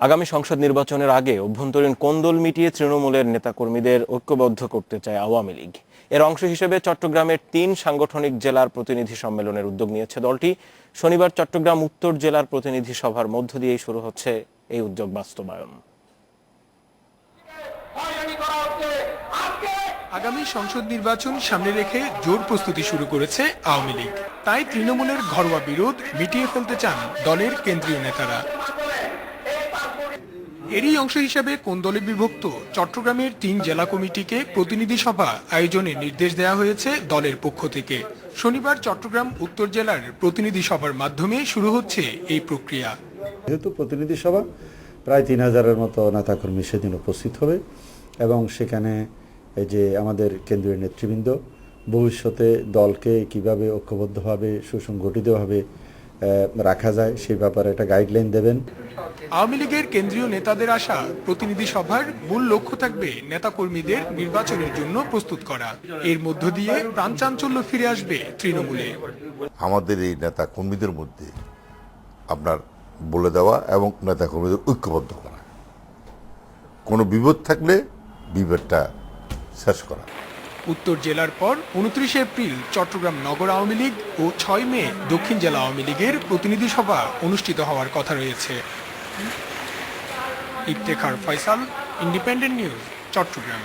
আগামী সংসদ নির্বাচনের আগে অভ্যন্তরীণ কোন্দল মিটিয়ে তৃণমূলের নেতাকর্মীদের ঐক্যবদ্ধ করতে চায় আওয়ামী লীগ। এর অংশ হিসেবে চট্টগ্রামের তিন সাংগঠনিক জেলার প্রতিনিধি সম্মেলনের উদ্যোগ নিয়েছে দলটি। শনিবার চট্টগ্রাম উত্তর জেলার প্রতিনিধি সভার মধ্য দিয়েই শুরু হচ্ছে এই উদ্যোগ বাস্তবায়ন। আগামী সংসদ নির্বাচন সামনে রেখে জোর প্রস্তুতি শুরু করেছে আওয়ামী লীগ। তাই তৃণমূলের ঘরোয়া বিরোধ মিটিয়ে ফেলতে চান দলের কেন্দ্রীয় নেতারা। এরই অংশ হিসেবে কোন দলে বিভক্ত, চট্টগ্রামের তিন জেলা কমিটিকে প্রতিনিধি সভা আয়োজনের নির্দেশ দেওয়া হয়েছে দলের পক্ষ থেকে। শনিবার চট্টগ্রাম উত্তর জেলার প্রতিনিধি সভার মাধ্যমে শুরু হচ্ছে এই প্রক্রিয়া। যেহেতু প্রতিনিধি সভা, প্রায় তিন হাজারের মতো নেতাকর্মী সেদিন উপস্থিত হবে এবং সেখানে এই যে আমাদের কেন্দ্রীয় নেতৃবৃন্দ, ভবিষ্যতে দলকে কীভাবে ঐক্যবদ্ধভাবে, সুসংগঠিতভাবে রাখা যায় সেই ব্যাপারে একটা গাইডলাইন দেবেন। আওয়ামী লীগের কেন্দ্রীয় নেতাদের আসা প্রতিনিধি সভার মূল লক্ষ্য থাকবে নেতাকর্মীদের নির্বাচনের জন্য প্রস্তুত করা। এর মধ্য দিয়ে প্রাণচাঞ্চল্য ফিরে আসবে তৃণমূলে। আমাদের এই নেতা কর্মীদের মধ্যে আপনার বলে দেওয়া এবং নেতা কর্মীদের ঐক্যবদ্ধ করা। কোনো বিপদ থাকলে বিপদটা শেষ করা। উত্তর জেলার পর উনত্রিশে এপ্রিল চট্টগ্রাম নগর আওয়ামী লীগ ও ছয় মে দক্ষিণ জেলা আওয়ামী লীগের প্রতিনিধি সভা অনুষ্ঠিত হওয়ার কথা রয়েছে। Iftekhar Faisal, Independent News, Chittagong.